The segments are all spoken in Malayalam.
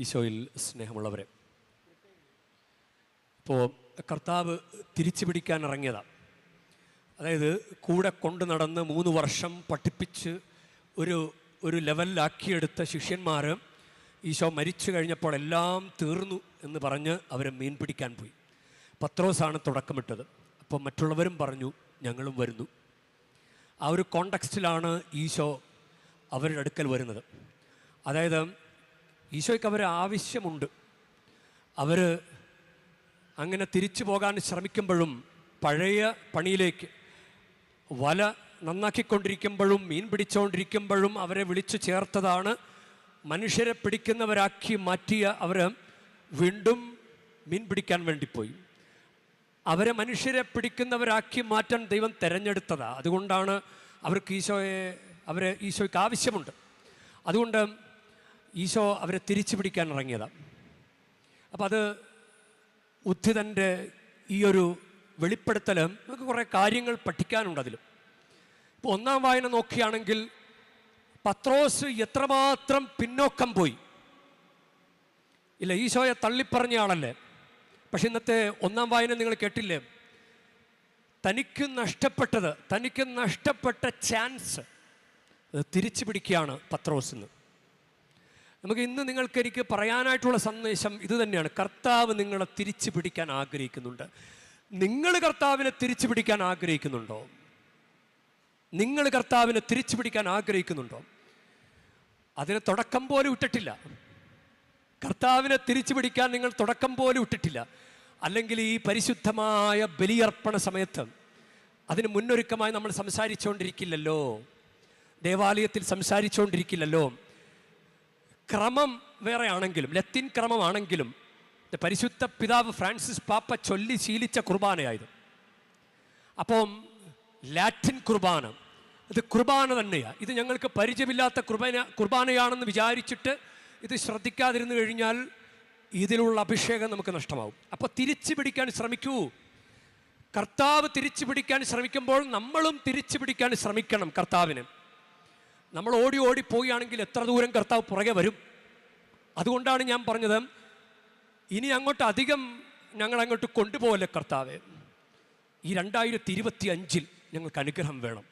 ഈശോയിൽ സ്നേഹമുള്ളവരെ. ഇപ്പോൾ കർത്താവ് തിരിച്ചു പിടിക്കാൻ ഇറങ്ങിയതാണ് അതായത് കൂടെ കൊണ്ടു നടന്ന് മൂന്ന് വർഷം പഠിപ്പിച്ച് ഒരു ഒരു ലെവലിലാക്കിയെടുത്ത ശിഷ്യന്മാർ ഈശോ മരിച്ചു കഴിഞ്ഞപ്പോൾ എല്ലാം തീർന്നു എന്ന് പറഞ്ഞ് അവരെ മീൻ പിടിക്കാൻ പോയി. പത്രോസാണ് തുടക്കമിട്ടത്. അപ്പോൾ മറ്റുള്ളവരും പറഞ്ഞു ഞങ്ങളും വരുന്നു. ആ ഒരു കോണ്ടക്സ്റ്റിലാണ് ഈശോ അവരുടെ അടുക്കൽ വരുന്നത്. അതായത് ഈശോയ്ക്ക് അവർ ആവശ്യമുണ്ട്. അവർ അങ്ങനെ തിരിച്ചു പോകാൻ ശ്രമിക്കുമ്പോഴും പഴയ പണിയിലേക്ക് വല നന്നാക്കിക്കൊണ്ടിരിക്കുമ്പോഴും മീൻ പിടിച്ചുകൊണ്ടിരിക്കുമ്പോഴും അവരെ വിളിച്ചു ചേർത്തതാണ്. മനുഷ്യരെ പിടിക്കുന്നവരാക്കി മാറ്റിയ അവർ വീണ്ടും മീൻ പിടിക്കാൻ വേണ്ടി പോയി. അവരെ മനുഷ്യരെ പിടിക്കുന്നവരാക്കി മാറ്റാൻ ദൈവം തിരഞ്ഞെടുത്തതാണ് അതുകൊണ്ടാണ് അവർക്ക് ഈശോയെ അവരെ ഈശോയ്ക്ക് ആവശ്യമുണ്ട്. അതുകൊണ്ട് ഈശോ അവരെ തിരിച്ചു പിടിക്കാൻ ഇറങ്ങിയതാണ് അപ്പം അത് ഉദ്ധിതന്റെ ഈ ഒരു വെളിപ്പെടുത്തൽ നമുക്ക് കുറേ കാര്യങ്ങൾ പഠിക്കാനുണ്ട് അതിലും. ഇപ്പോൾ ഒന്നാം വായന നോക്കുകയാണെങ്കിൽ പത്രോസ് എത്രമാത്രം പിന്നോക്കം പോയി. ഇല്ല ഈശോയെ തള്ളിപ്പറഞ്ഞ ആളല്ലേ? പക്ഷെ ഇന്നത്തെ ഒന്നാം വായന നിങ്ങൾ കേട്ടില്ലേ? തനിക്ക് നഷ്ടപ്പെട്ടത് തനിക്ക് നഷ്ടപ്പെട്ട ചാൻസ്. തിരിച്ചു പിടിക്കുകയാണ് പത്രോസ് എന്ന് നമുക്ക് ഇന്ന് നിങ്ങൾക്ക് എനിക്ക് പറയാനായിട്ടുള്ള സന്ദേശം ഇത് തന്നെയാണ്. കർത്താവ് നിങ്ങളെ തിരിച്ചു പിടിക്കാൻ ആഗ്രഹിക്കുന്നുണ്ട്. നിങ്ങൾ കർത്താവിനെ തിരിച്ചു പിടിക്കാൻ ആഗ്രഹിക്കുന്നുണ്ടോ? നിങ്ങൾ കർത്താവിനെ തിരിച്ചു പിടിക്കാൻ ആഗ്രഹിക്കുന്നുണ്ടോ? അതിന് തുടക്കം പോലും ഇട്ടിട്ടില്ല. കർത്താവിനെ തിരിച്ചു പിടിക്കാൻ നിങ്ങൾ തുടക്കം പോലും ഇട്ടിട്ടില്ല. അല്ലെങ്കിൽ ഈ പരിശുദ്ധമായ ബലിയർപ്പണ സമയത്ത് അതിന് മുന്നൊരുക്കമായി നമ്മൾ സംസാരിച്ചുകൊണ്ടിരിക്കില്ലല്ലോ. ദേവാലയത്തിൽ സംസാരിച്ചുകൊണ്ടിരിക്കില്ലല്ലോ. ക്രമം വേറെ ആണെങ്കിലും ലത്തിൻ ക്രമമാണെങ്കിലും പരിശുദ്ധ പിതാവ് ഫ്രാൻസിസ് പാപ്പ ചൊല്ലി ശീലിച്ച കുർബാനയായത്. അപ്പം ലാറ്റിൻ കുർബാന അത് കുർബാന തന്നെയാണ് ഇത് ഞങ്ങൾക്ക് പരിചയമില്ലാത്ത കുർബാന കുർബാനയാണെന്ന് വിചാരിച്ചിട്ട് ഇത് ശ്രദ്ധിക്കാതിരുന്നു കഴിഞ്ഞാൽ ഇതിലുള്ള അഭിഷേകം നമുക്ക് നഷ്ടമാവും. അപ്പോൾ തിരിച്ചു പിടിക്കാൻ ശ്രമിക്കൂ. കർത്താവ് തിരിച്ചു പിടിക്കാൻ ശ്രമിക്കുമ്പോൾ നമ്മളും തിരിച്ചു പിടിക്കാൻ ശ്രമിക്കണം കർത്താവിന്. നമ്മൾ ഓടി ഓടി പോവുകയാണെങ്കിൽ എത്ര ദൂരം കർത്താവ് പുറകെ വരും? അതുകൊണ്ടാണ് ഞാൻ പറഞ്ഞത് ഇനി അങ്ങോട്ട് അധികം ഞങ്ങൾ അങ്ങോട്ട് കൊണ്ടുപോകല്ലേ കർത്താവെ? ഈ രണ്ടായിരത്തി ഇരുപത്തി അഞ്ചിൽ ഞങ്ങൾക്ക് അനുഗ്രഹം വേണം.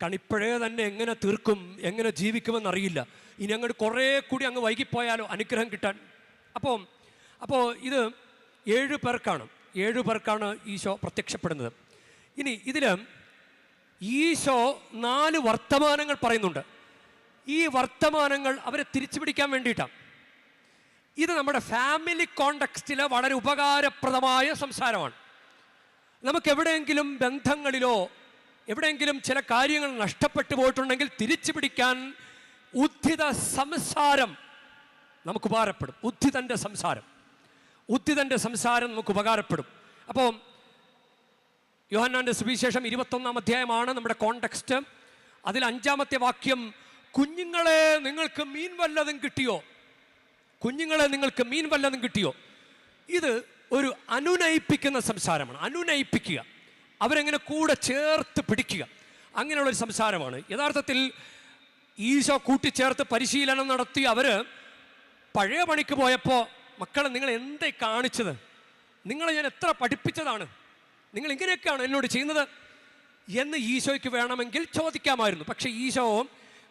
കാരണം ഇപ്പോഴേ തന്നെ എങ്ങനെ തീർക്കും എങ്ങനെ ജീവിക്കുമെന്ന് അറിയില്ല. ഇനി അങ്ങോട്ട് കുറേ കൂടി അങ്ങ് വൈകിപ്പോയാലോ അനുഗ്രഹം കിട്ടാൻ. അപ്പോൾ അപ്പോൾ ഇത് ഏഴ് പേർക്കാണ് ഏഴ് പേർക്കാണ് ഈശോ പ്രത്യക്ഷപ്പെടുന്നത്. ഇനി ഇതിൽ ഈശോ നാല് വർത്തമാനങ്ങൾ പറയുന്നുണ്ട്. ഈ വർത്തമാനങ്ങൾ അവരെ തിരിച്ചു പിടിക്കാൻ വേണ്ടിയിട്ടാണ്. ഇത് നമ്മുടെ ഫാമിലി കോണ്ടക്സ്റ്റിലെ വളരെ ഉപകാരപ്രദമായ സംസാരമാണ്. നമുക്ക് എവിടെയെങ്കിലും ബന്ധങ്ങളിലോ എവിടെയെങ്കിലും ചില കാര്യങ്ങൾ നഷ്ടപ്പെട്ടു പോയിട്ടുണ്ടെങ്കിൽ തിരിച്ചു പിടിക്കാൻ ഉദ്ധിത സംസാരം നമുക്ക് ഉപകാരപ്പെടും. ഉദ്ധിതന്റെ സംസാരം. ഉദ്ധിതന്റെ സംസാരം നമുക്ക് ഉപകാരപ്പെടും. അപ്പോൾ യോഹന്നാന്റെ സുവിശേഷം ഇരുപത്തൊന്നാം അധ്യായമാണ് നമ്മുടെ കോണ്ടെക്സ്റ്റ്. അതിൽ അഞ്ചാമത്തെ വാക്യം കുഞ്ഞുങ്ങളെ നിങ്ങൾക്ക് മീൻ വല്ലതും കിട്ടിയോ? കുഞ്ഞുങ്ങളെ നിങ്ങൾക്ക് മീൻ വല്ലതും കിട്ടിയോ? ഇത് ഒരു അനുനയിപ്പിക്കുന്ന സംസാരമാണ്. അനുനയിപ്പിക്കുക. അവരെങ്ങനെ കൂടെ ചേർത്ത് പിടിക്കുക. അങ്ങനെയുള്ളൊരു സംസാരമാണ്. യഥാർത്ഥത്തിൽ ഈശോ കൂട്ടിച്ചേർത്ത് പരിശീലനം നടത്തി അവർ പഴയ പണിക്ക് പോയപ്പോൾ മക്കളെ നിങ്ങൾ എന്തേ കാണിച്ചത്? നിങ്ങളെ ഞാൻ എത്ര പഠിപ്പിച്ചതാണ്? നിങ്ങൾ ഇങ്ങനെയൊക്കെയാണ് എന്നോട് ചെയ്യുന്നത് എന്ന് ഈശോയ്ക്ക് വേണമെങ്കിൽ ചോദിക്കാമായിരുന്നു. പക്ഷേ ഈശോ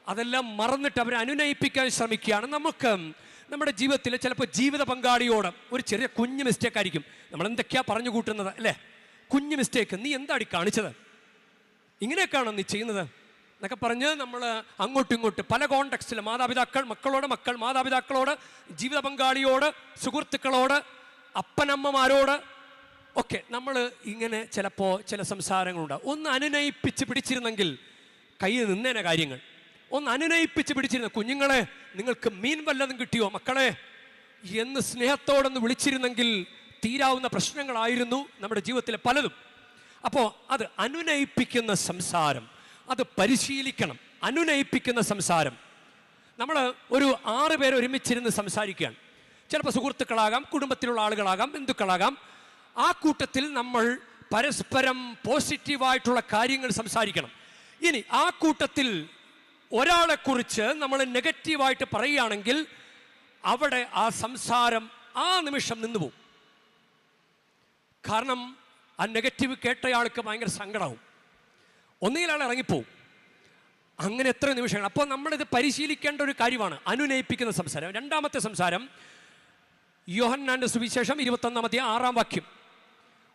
അതെല്ലാം മറന്നിട്ട് അവരെ അനുനയിപ്പിക്കാൻ ശ്രമിക്കുകയാണ്. നമുക്ക് നമ്മുടെ ജീവിതത്തിൽ ചിലപ്പോൾ ജീവിത പങ്കാളിയോട് ഒരു ചെറിയ കുഞ്ഞു മിസ്റ്റേക്ക് ആയിരിക്കും. നമ്മൾ എന്തൊക്കെയാ പറഞ്ഞു കൂട്ടുന്നത് അല്ലേ? കുഞ്ഞു മിസ്റ്റേക്ക് നീ എന്താടി കാണിച്ചത്? ഇങ്ങനെയൊക്കെയാണോ നീ ചെയ്യുന്നത്? എന്നൊക്കെ പറഞ്ഞ് നമ്മൾ അങ്ങോട്ടും ഇങ്ങോട്ടും പല കോണ്ടക്സ്റ്റിൽ മാതാപിതാക്കൾ മക്കളോട് മക്കൾ മാതാപിതാക്കളോട് ജീവിത പങ്കാളിയോട് സുഹൃത്തുക്കളോട് അപ്പനമ്മമാരോട് ഒക്കെ നമ്മൾ ഇങ്ങനെ ചിലപ്പോൾ ചില സംസാരങ്ങളുണ്ടാവും. ഒന്ന് അനുനയിപ്പിച്ച് പിടിച്ചിരുന്നെങ്കിൽ കയ്യിൽ നിന്നേനെ കാര്യങ്ങൾ. ഒന്ന് അനുനയിപ്പിച്ച് പിടിച്ചിരുന്ന കുഞ്ഞുങ്ങളെ നിങ്ങൾക്ക് മീൻ വല്ലതും കിട്ടിയോ മക്കളെ? എന്ന് സ്നേഹത്തോടൊന്ന് വിളിച്ചിരുന്നെങ്കിൽ തീരാവുന്ന പ്രശ്നങ്ങളായിരുന്നു നമ്മുടെ ജീവിതത്തിലെ പലതും. അപ്പോൾ അത് അനുനയിപ്പിക്കുന്ന സംസാരം അത് പരിശീലിക്കണം അനുനയിപ്പിക്കുന്ന സംസാരം. നമ്മൾ ഒരു ആറ് പേര് ഒരുമിച്ചിരുന്ന് സംസാരിക്കുകയാണ്. ചിലപ്പോൾ സുഹൃത്തുക്കളാകാം കുടുംബത്തിലുള്ള ആളുകളാകാം ബന്ധുക്കളാകാം. ആ കൂട്ടത്തിൽ നമ്മൾ പരസ്പരം പോസിറ്റീവായിട്ടുള്ള കാര്യങ്ങൾ സംസാരിക്കണം. ഇനി ആ കൂട്ടത്തിൽ ഒരാളെക്കുറിച്ച് നമ്മൾ നെഗറ്റീവായിട്ട് പറയുകയാണെങ്കിൽ അവിടെ ആ സംസാരം ആ നിമിഷം നിന്നുപോകും കാരണം ആ നെഗറ്റീവ് കേട്ടയാൾക്ക് ഭയങ്കര സങ്കടമാവും ഒന്നുകിൽ ആൾ ഇറങ്ങിപ്പോവും. അങ്ങനെ എത്ര നിമിഷങ്ങൾ. അപ്പോൾ നമ്മളിത് പരിശീലിക്കേണ്ട ഒരു കാര്യമാണ്. അനുനയിപ്പിക്കുന്ന സംസാരം. രണ്ടാമത്തെ സംസാരം യോഹന്നാന്റെ സുവിശേഷം ഇരുപത്തൊന്നാമത്തെ ആറാം വാക്യം.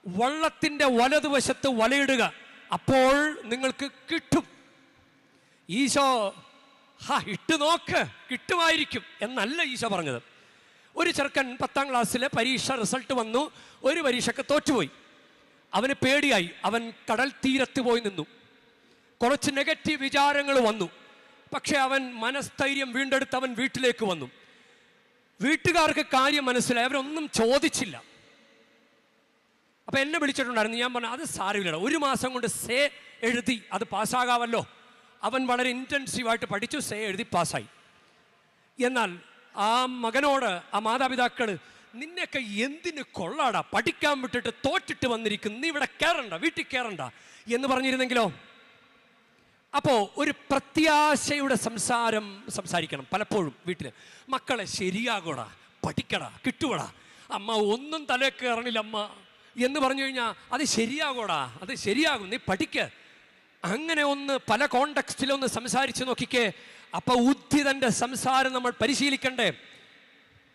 വള്ളത്തിന്റെ വലതുവശത്ത് വലയിടുക. അപ്പോൾ നിങ്ങൾക്ക് കിട്ടും. ഈശോ ഹാ ഇട്ട് നോക്ക് കിട്ടുമായിരിക്കും എന്നല്ല ഈശോ പറഞ്ഞത്. ഒരു ചെറുക്കൻ പത്താം ക്ലാസ്സിലെ പരീക്ഷ റിസൾട്ട് വന്നു. ഒരു പരീക്ഷയ്ക്ക് തോറ്റുപോയി. അവന് പേടിയായി. അവൻ കടൽ തീരത്ത് പോയി നിന്നു. കുറച്ച് നെഗറ്റീവ് വിചാരങ്ങൾ വന്നു. പക്ഷേ അവൻ മനസ്ഥൈര്യം വീണ്ടെടുത്ത് അവൻ വീട്ടിലേക്ക് വന്നു. വീട്ടുകാർക്ക് കാര്യം മനസ്സിലായി. അവരൊന്നും ചോദിച്ചില്ല. അപ്പൊ എന്നെ വിളിച്ചിട്ടുണ്ടായിരുന്നു. ഞാൻ പറഞ്ഞു അത് സാരമില്ലടാ. ഒരു മാസം കൊണ്ട് സേ എഴുതി അത് പാസ്സാകാമല്ലോ. അവൻ വളരെ ഇന്റൻസീവായിട്ട് പഠിച്ചു സേ എഴുതി പാസ്സായി. എന്നാൽ ആ മകനോട് ആ മാതാപിതാക്കൾ നിന്നെയൊക്കെ എന്തിന് കൊള്ളാടാ? പഠിക്കാൻ വിട്ടിട്ട് തോറ്റിട്ട് വന്നിരിക്കുന്നു. നീ ഇവിടെ കയറണ്ട വീട്ടിൽ കയറണ്ട എന്ന് പറഞ്ഞിരുന്നെങ്കിലോ? അപ്പോൾ ഒരു പ്രത്യാശയുടെ സംസാരം സംസാരിക്കണം പലപ്പോഴും വീട്ടിൽ മക്കളെ ശരിയാകൂടാ പഠിക്കടാ കിട്ടുവടാ. അമ്മ ഒന്നും തലേ കയറണില്ല അമ്മ. എന്ന് പറഞ്ഞു കഴിഞ്ഞാൽ അത് ശരിയാകോടാ അത് ശരിയാകും നീ പഠിക്ക. അങ്ങനെ ഒന്ന് പല കോണ്ടക്സ്റ്റിലൊന്ന് സംസാരിച്ച് നോക്കിക്കേ അപ്പൊ ഉദ്ധിതന്റെ സംസാരം നമ്മൾ പരിശീലിക്കണ്ടേ?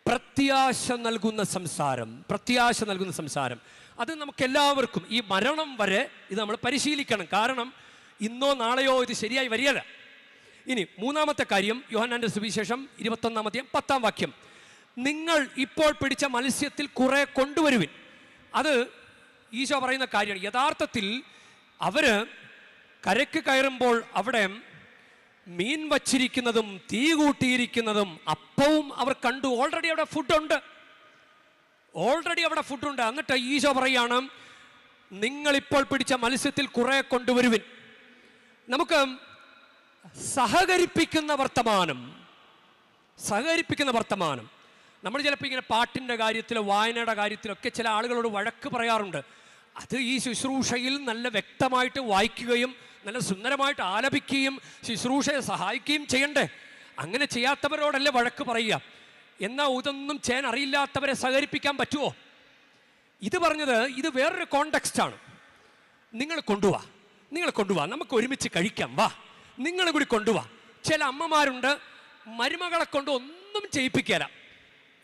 പ്രത്യാശ നൽകുന്ന സംസാരം പ്രത്യാശ നൽകുന്ന സംസാരം. അത് നമുക്ക് എല്ലാവർക്കും ഈ മരണം വരെ ഇത് നമ്മൾ പരിശീലിക്കണം. കാരണം ഇന്നോ നാളെയോ ഇത് ശരിയായി വരികയല്ല. ഇനി മൂന്നാമത്തെ കാര്യം യോഹന്നാന്റെ സുവിശേഷം ഇരുപത്തൊന്നാമത്തെയും പത്താം വാക്യം. നിങ്ങൾ ഇപ്പോൾ പിടിച്ച മത്സ്യത്തിൽ കുറെ കൊണ്ടുവരുവിൻ. അത് ഈശോ പറയുന്ന കാര്യമാണ്. യഥാർത്ഥത്തിൽ അവർ കരയ്ക്ക് കയറുമ്പോൾ അവിടെ മീൻ വച്ചിരിക്കുന്നതും തീ കൂട്ടിയിരിക്കുന്നതും അപ്പവും അവർ കണ്ടു. ഓൾറെഡി അവിടെ ഫുഡുണ്ട് ഓൾറെഡി അവിടെ ഫുഡുണ്ട് എന്നിട്ട് ഈശോ പറയാണ് നിങ്ങളിപ്പോൾ പിടിച്ച മത്സ്യത്തിൽ കുറെ കൊണ്ടുവരുവിൻ. നമുക്ക് സഹകരിപ്പിക്കുന്ന വർത്തമാനം സഹകരിപ്പിക്കുന്ന വർത്തമാനം നമ്മൾ ചിലപ്പോൾ ഇങ്ങനെ പാട്ടിന്റെ കാര്യത്തിലോ വായനയുടെ കാര്യത്തിലൊക്കെ ചില ആളുകളോട് വഴക്ക് പറയാറുണ്ട്. അത് ഈ ശുശ്രൂഷയിൽ നല്ല വ്യക്തമായിട്ട് വായിക്കുകയും നല്ല സുന്ദരമായിട്ട് ആലപിക്കുകയും ശുശ്രൂഷയെ സഹായിക്കുകയും ചെയ്യണ്ടേ? അങ്ങനെ ചെയ്യാത്തവരോടല്ലേ വഴക്ക് പറയുക? എന്നാൽ ഇതൊന്നും ചെയ്യാൻ അറിയില്ലാത്തവരെ സഹകരിപ്പിക്കാൻ പറ്റുമോ ഇത് പറഞ്ഞത് ഇത് വേറൊരു കോണ്ടെക്സ്റ്റാണ് നിങ്ങൾ കൊണ്ടുവാ. നിങ്ങൾ കൊണ്ടുവാ. നമുക്ക് ഒരുമിച്ച് കഴിക്കാം. വാ. നിങ്ങൾ കൂടി കൊണ്ടുവാ. ചില അമ്മമാരുണ്ട്. മരുമകളെ കൊണ്ട് ഒന്നും ചെയ്യിപ്പിക്കല.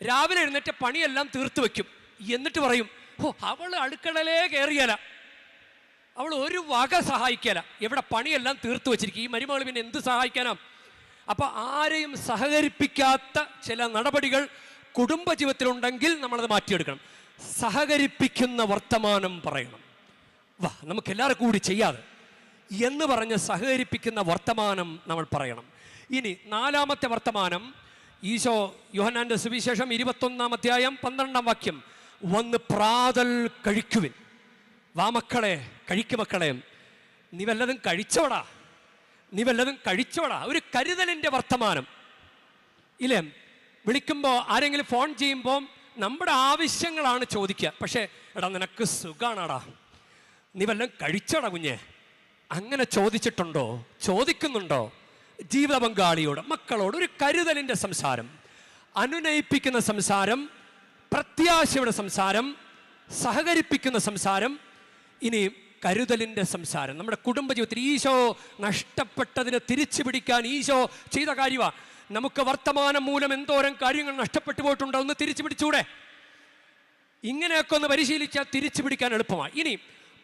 രാവിലെ എഴുന്നേറ്റ് പണിയെല്ലാം തീർത്തു വെക്കും എന്നിട്ട് പറയും ഓ അവൾ അടുക്കളയിലേ കയറിയല അവൾ ഒരു വക സഹായിക്കല. എവിടെ പണിയെല്ലാം തീർത്തു വെച്ചിരിക്കും. ഈ മരുമകൾ പിന്നെ എന്ത് സഹായിക്കാനാം? അപ്പൊ ആരെയും സഹകരിപ്പിക്കാത്ത ചില നടപടികൾ കുടുംബജീവിതത്തിലുണ്ടെങ്കിൽ നമ്മളത് മാറ്റിയെടുക്കണം. സഹകരിപ്പിക്കുന്ന വർത്തമാനം പറയണം. വാ നമുക്ക് എല്ലാവർക്കും കൂടി ചെയ്യാതെ. എന്ന് പറഞ്ഞ് സഹകരിപ്പിക്കുന്ന വർത്തമാനം നമ്മൾ പറയണം. ഇനി നാലാമത്തെ വർത്തമാനം ഈശോ യോഹനാന്റെ സുവിശേഷം ഇരുപത്തൊന്നാം അധ്യായം പന്ത്രണ്ടാം വാക്യം. വന്ന് പ്രാതൽ കഴിക്കുവിൻ. വാ മക്കളെ കഴിക്കു മക്കളെ. നീ വല്ലതും കഴിച്ചോടാ നീ വല്ലതും കഴിച്ചോടാ ഒരു കരുതലിന്റെ വർത്തമാനം. ഇല്ലേ? വിളിക്കുമ്പോൾ ആരെങ്കിലും ഫോൺ ചെയ്യുമ്പോൾ നമ്മുടെ ആവശ്യങ്ങളാണ് ചോദിക്കുക. പക്ഷേ എടാ നിനക്ക് സുഖാണാടാ. നീ വല്ലതും കഴിച്ചോടാ കുഞ്ഞെ. അങ്ങനെ ചോദിച്ചിട്ടുണ്ടോ? ചോദിക്കുന്നുണ്ടോ? ജീവിത പങ്കാളിയോട് മക്കളോട് ഒരു കരുതലിന്റെ സംസാരം അനുനയിപ്പിക്കുന്ന സംസാരം പ്രത്യാശയുടെ സംസാരം സഹകരിപ്പിക്കുന്ന സംസാരം ഇനി കരുതലിന്റെ സംസാരം. നമ്മുടെ കുടുംബജീവിതത്തിൽ ഈശോ നഷ്ടപ്പെട്ടതിനെ തിരിച്ചു പിടിക്കാൻ ഈശോ ചെയ്ത കാര്യമാണ് നമുക്ക് വർത്തമാനം മൂലം എന്തോരം കാര്യങ്ങൾ നഷ്ടപ്പെട്ടു പോയിട്ടുണ്ടോ ഒന്ന് തിരിച്ചു പിടിച്ചൂടെ? ഇങ്ങനെയൊക്കെ ഒന്ന് പരിശീലിച്ചാൽ തിരിച്ചു പിടിക്കാൻ എളുപ്പമാണ് ഇനി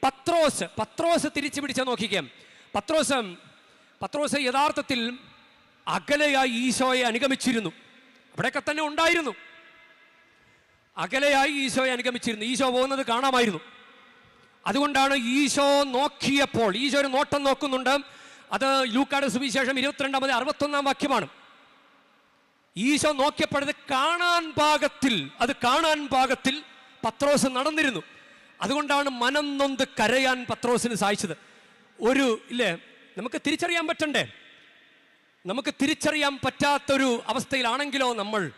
പത്രോസ് പത്രോസ് തിരിച്ചു പിടിച്ചാൽ നോക്കിക്കാം. പത്രോസ് പത്രോസ് യഥാർത്ഥത്തിൽ അകലെയായി ഈശോയെ അനുഗമിച്ചിരുന്നു. അവിടെയൊക്കെ തന്നെ ഉണ്ടായിരുന്നു. അകലെയായി ഈശോയെ അനുഗമിച്ചിരുന്നു. ഈശോ പോകുന്നത് കാണാമായിരുന്നു. അതുകൊണ്ടാണ് ഈശോ നോക്കിയപ്പോൾ ഈശോ ഒരു നോട്ടം നോക്കുന്നുണ്ട്. അത് ലൂക്കാട് സുവിശേഷം ഇരുപത്തിരണ്ടാമത് അറുപത്തൊന്നാം വാക്യമാണ്. ഈശോ നോക്കിയപ്പോഴത് കാണാൻ പാകത്തിൽ അത് കാണാൻ പാകത്തിൽ പത്രോസ് നടന്നിരുന്നു. അതുകൊണ്ടാണ് മനം നൊന്ത് കരയാൻ പത്രോസിന് സാധിച്ചത്. ഒരു ഇല്ലേ? നമുക്ക് തിരിച്ചറിയാൻ പറ്റണ്ടേ? നമുക്ക് തിരിച്ചറിയാൻ പറ്റാത്തൊരു അവസ്ഥയിലാണെങ്കിലോ നമ്മൾ?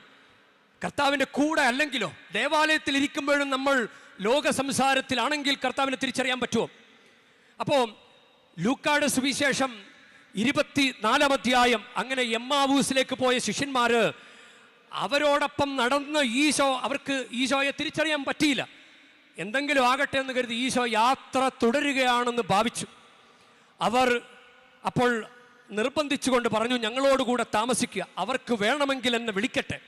കർത്താവിന്റെ കൂടെ അല്ലെങ്കിലോ? ദേവാലയത്തിൽ ഇരിക്കുമ്പോഴും നമ്മൾ ലോക സംസാരത്തിലാണെങ്കിൽ കർത്താവിനെ തിരിച്ചറിയാൻ പറ്റുമോ? അപ്പോൾ ലൂക്കാട് സുവിശേഷം ഇരുപത്തി നാലാം അധ്യായം അങ്ങനെ എമ്മാവൂസിലേക്ക് പോയ ശിഷ്യന്മാർ അവരോടൊപ്പം നടന്ന് ഈശോ അവർക്ക് ഈശോയെ തിരിച്ചറിയാൻ പറ്റിയില്ല. എന്തെങ്കിലും ആകട്ടെ എന്ന് കരുതി ഈശോ യാത്ര തുടരുകയാണെന്ന് ഭാവിച്ചു. അവർ അപ്പോൾ നിർബന്ധിച്ചുകൊണ്ട് പറഞ്ഞു ഞങ്ങളോടുകൂടെ താമസിക്കുക. അവർക്ക് വേണമെങ്കിൽ എന്നെ വിളിക്കട്ടെ.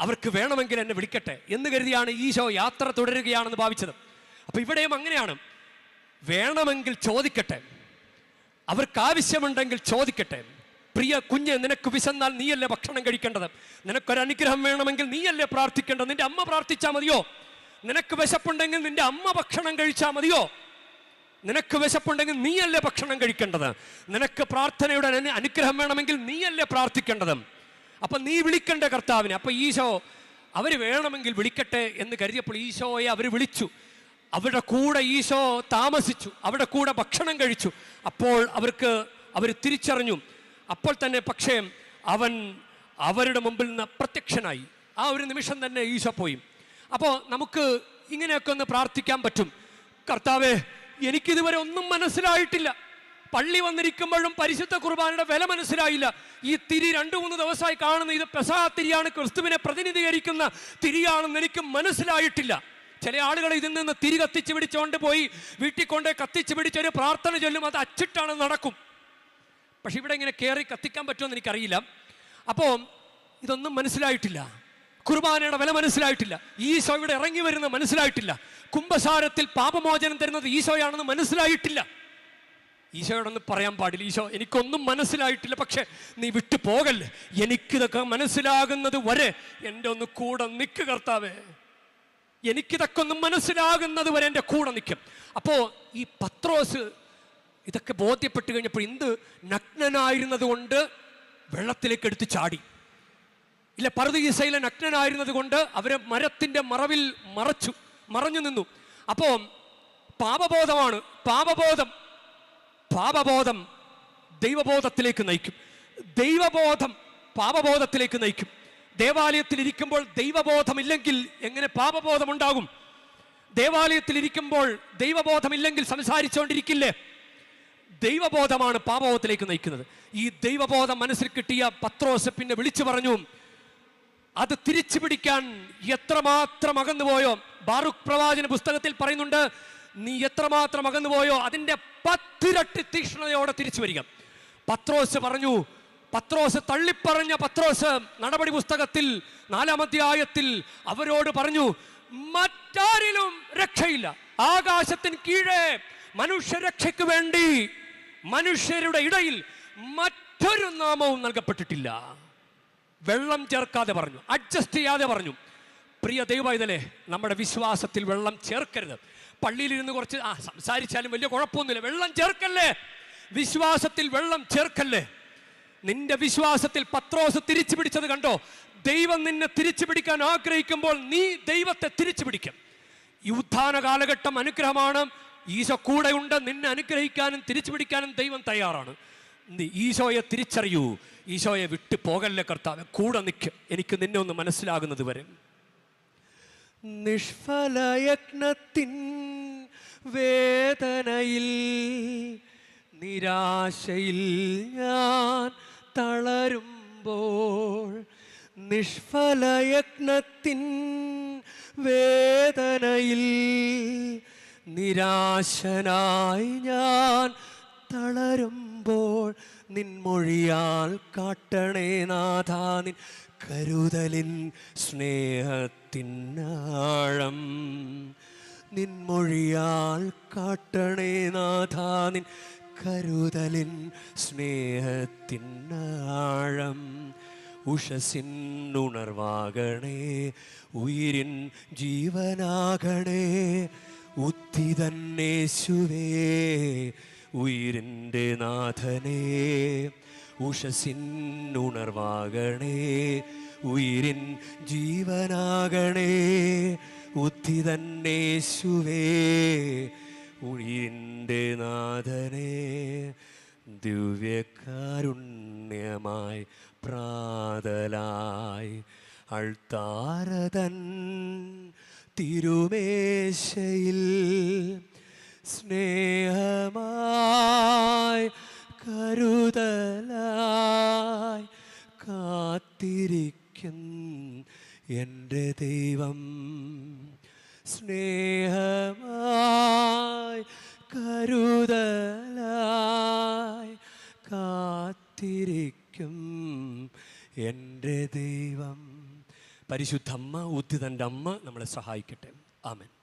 അവർക്ക് വേണമെങ്കിൽ എന്നെ വിളിക്കട്ടെ. എന്ന് കരുതിയാണ് ഈശോ യാത്ര തുടരുകയാണെന്ന് ഭാവിച്ചത്. അപ്പോൾ ഇവിടെയും അങ്ങനെയാണ്. വേണമെങ്കിൽ ചോദിക്കട്ടെ. അവർക്ക് ആവശ്യമുണ്ടെങ്കിൽ ചോദിക്കട്ടെ. പ്രിയ കുഞ്ഞ് നിനക്ക് വിശന്നാൽ നീയല്ലേ ഭക്ഷണം കഴിക്കേണ്ടത്? നിനക്കൊരു അനുഗ്രഹം വേണമെങ്കിൽ നീയല്ലേ പ്രാർത്ഥിക്കേണ്ടത്? നിന്റെ അമ്മ പ്രാർത്ഥിച്ചാൽ മതിയോ? നിനക്ക് വിശപ്പുണ്ടെങ്കിൽ നിന്റെ അമ്മ ഭക്ഷണം കഴിച്ചാൽ മതിയോ? നിനക്ക് വിശപ്പുണ്ടെങ്കിൽ നീയല്ലേ ഭക്ഷണം കഴിക്കേണ്ടത്? നിനക്ക് പ്രാർത്ഥനയുടെ അനുഗ്രഹം വേണമെങ്കിൽ നീയല്ലേ പ്രാർത്ഥിക്കേണ്ടത്? അപ്പൊ നീ വിളിക്കണ്ട കർത്താവിനെ. അപ്പൊ ഈശോ അവർ വേണമെങ്കിൽ വിളിക്കട്ടെ എന്ന് കരുതിയപ്പോൾ ഈശോയെ അവർ വിളിച്ചു. അവരുടെ കൂടെ ഈശോ താമസിച്ചു. അവരുടെ കൂടെ ഭക്ഷണം കഴിച്ചു. അപ്പോൾ അവർക്ക് അവർ തിരിച്ചറിഞ്ഞു. അപ്പോൾ തന്നെ പക്ഷേ അവൻ അവരുടെ മുമ്പിൽ നിന്ന് പ്രത്യക്ഷനായി. ആ ഒരു നിമിഷം തന്നെ ഈശോ പോയി. അപ്പോൾ നമുക്ക് ഇങ്ങനെയൊക്കെ ഒന്ന് പ്രാർത്ഥിക്കാൻ പറ്റും. കർത്താവേ എനിക്കിതുവരെ ഒന്നും മനസ്സിലായിട്ടില്ല. പള്ളി വന്നിരിക്കുമ്പോഴും പരിശുദ്ധ കുർബാനയുടെ വില മനസ്സിലായില്ല. ഈ തിരി രണ്ടു മൂന്ന് ദിവസമായി കാണുന്ന ഇത് പെസാ തിരിയാണ് ക്രിസ്തുവിനെ പ്രതിനിധീകരിക്കുന്ന തിരിയാണെന്ന് എനിക്ക് മനസ്സിലായിട്ടില്ല. ചില ആളുകൾ ഇതിൽ നിന്ന് തിരി കത്തിച്ച് പിടിച്ചുകൊണ്ട് പോയി വീട്ടിൽ കൊണ്ട് കത്തിച്ച് പിടിച്ചൊരു പ്രാർത്ഥന ചൊല്ലും അത് അച്ചിട്ടാണ് നടക്കും. പക്ഷെ ഇവിടെ ഇങ്ങനെ കയറി കത്തിക്കാൻ പറ്റുമെന്ന് എനിക്കറിയില്ല. അപ്പോൾ ഇതൊന്നും മനസ്സിലായിട്ടില്ല. കുർബാനയുടെ വില മനസ്സിലായിട്ടില്ല. ഈശോ ഇവിടെ ഇറങ്ങി വരുന്നത് മനസ്സിലായിട്ടില്ല. കുംഭസാരത്തിൽ പാപമോചനം തരുന്നത് ഈശോയാണെന്ന് മനസ്സിലായിട്ടില്ല. ഈശോയോടൊന്നും പറയാൻ പാടില്ല. ഈശോ എനിക്കൊന്നും മനസ്സിലായിട്ടില്ല. പക്ഷെ നീ വിട്ടു പോകല്ലേ എനിക്കിതൊക്കെ മനസ്സിലാകുന്നത് വരെ എന്റെ ഒന്ന് കൂടെ നിൽക്ക് കർത്താവേ. എനിക്കിതൊക്കെ ഒന്നും മനസ്സിലാകുന്നത് വരെ എന്റെ കൂടെ നിൽക്കും. അപ്പോൾ ഈ പത്രോസ് ഇതൊക്കെ ബോധ്യപ്പെട്ട് കഴിഞ്ഞപ്പോൾ എന്ത് നഗ്നനായിരുന്നത് കൊണ്ട് വെള്ളത്തിലേക്ക് എടുത്ത് ചാടി. ഇല്ല പർദീസയിലെ നഗ്നനായിരുന്നത് കൊണ്ട് അവരെ മരത്തിന്റെ മറവിൽ മറച്ചു. മറഞ്ഞു നിന്നു. അപ്പോൾ പാപബോധമാണ്. പാപബോധം പാപബോധം ദൈവബോധത്തിലേക്ക് നയിക്കും. ദൈവബോധം പാപബോധത്തിലേക്ക് നയിക്കും. ദേവാലയത്തിൽ ഇരിക്കുമ്പോൾ ദൈവബോധമില്ലെങ്കിൽ എങ്ങനെ പാപബോധം ഉണ്ടാകും ദേവാലയത്തിൽ ഇരിക്കുമ്പോൾ ദൈവബോധമില്ലെങ്കിൽ സംസാരിച്ചുകൊണ്ടിരിക്കില്ലേ? ദൈവബോധമാണ് പാപബോധത്തിലേക്ക് നയിക്കുന്നത്. ഈ ദൈവബോധം മനസ്സിൽ കിട്ടിയ പത്രോസ് പിന്നെ വിളിച്ചു പറഞ്ഞു അത് തിരിച്ചു പിടിക്കാൻ എത്രമാത്രം അകന്നുപോയോ? ബാറുഖ് പ്രവാചന പുസ്തകത്തിൽ പറയുന്നുണ്ട് നീ എത്രമാത്രം അകന്നുപോയോ? അതിന്റെ പത്തിരട്ടി തീക്ഷ്ണതയോടെ തിരിച്ചു വരിക. പത്രോസ് പറഞ്ഞു പത്രോസ് തള്ളിപ്പറഞ്ഞ പത്രോസ് നടപടി പുസ്തകത്തിൽ നാലാം അധ്യായത്തിൽ അവരോട് പറഞ്ഞു മറ്റാരിലും രക്ഷയില്ല. ആകാശത്തിന് കീഴേ മനുഷ്യരക്ഷയ്ക്ക് വേണ്ടി മനുഷ്യരുടെ ഇടയിൽ മറ്റൊരു നാമവും നൽകപ്പെട്ടിട്ടില്ല. വെള്ളം ചേർക്കാതെ പറഞ്ഞു അഡ്ജസ്റ്റ് ചെയ്യാതെ പറഞ്ഞു. പ്രിയ ദൈവമായതല്ലേ നമ്മുടെ വിശ്വാസത്തിൽ വെള്ളം ചേർക്കരുത്. പള്ളിയിലിരുന്ന് കുറച്ച് ആ സംസാരിച്ചാലും വലിയ കുഴപ്പമൊന്നുമില്ല. വെള്ളം ചേർക്കല്ലേ? വിശ്വാസത്തിൽ വെള്ളം ചേർക്കല്ലേ? നിന്റെ വിശ്വാസത്തിൽ പത്രോസ് തിരിച്ചു പിടിച്ചത് കണ്ടോ? ദൈവം നിന്നെ തിരിച്ചു പിടിക്കാൻ ആഗ്രഹിക്കുമ്പോൾ നീ ദൈവത്തെ തിരിച്ചു പിടിക്കും. ഈ ഉത്ഥാന കാലഘട്ടം അനുഗ്രഹമാണ്. ഈശോ ഉണ്ട് നിന്നെ അനുഗ്രഹിക്കാനും തിരിച്ചു പിടിക്കാനും ദൈവം തയ്യാറാണ്. നീ ഈശോയെ തിരിച്ചറിയൂ. ഈശോയെ വിട്ടു പോകല്ലേ കർത്താവ്? കൂടെ നിൽക്കും എനിക്ക് നിന്നെ ഒന്ന് മനസ്സിലാകുന്നത് വരെ. നിഷ്ഫലയജ്ഞത്തിൻ വേദനയിൽ നിരാശയിൽ ഞാൻ തളരുമ്പോൾ നിഷ്ഫലയജ്ഞത്തിൻ വേദനയിൽ നിരാശനായി ഞാൻ തളരുമ്പോൾ നിൻമൊഴിയാൽ കാട്ടണേ നാഥാ നിൻ കരുതലിൻ സ്നേഹത്തിനാഴം നിൻമൊഴിയാൽ കാട്ടണേ നാഥാ നിൻ കരുതലിൻ സ്നേഹത്തിനാഴം ഉഷസിന്നുണർവാകണേ ഉയിരിൻ ജീവനാകണേ ഉത്തിതന്നേശുവേ ഉയിരിന്റെ നാഥനേ ഉണർവാകണേ ഉയിരിൻ ജീവനാകണേ ഉത്തിതന്നേശുവേ ഉയിരിന്റെ നാഥനേ ദിവ്യകാരുണ്യമായി പ്രാതലായി അൾത്താരതൻ തിരുമേശയിൽ സ്നേഹമായി ദൈവം അമ്മ നമ്മളെ സഹായിക്കട്ടെ. ആമൻ.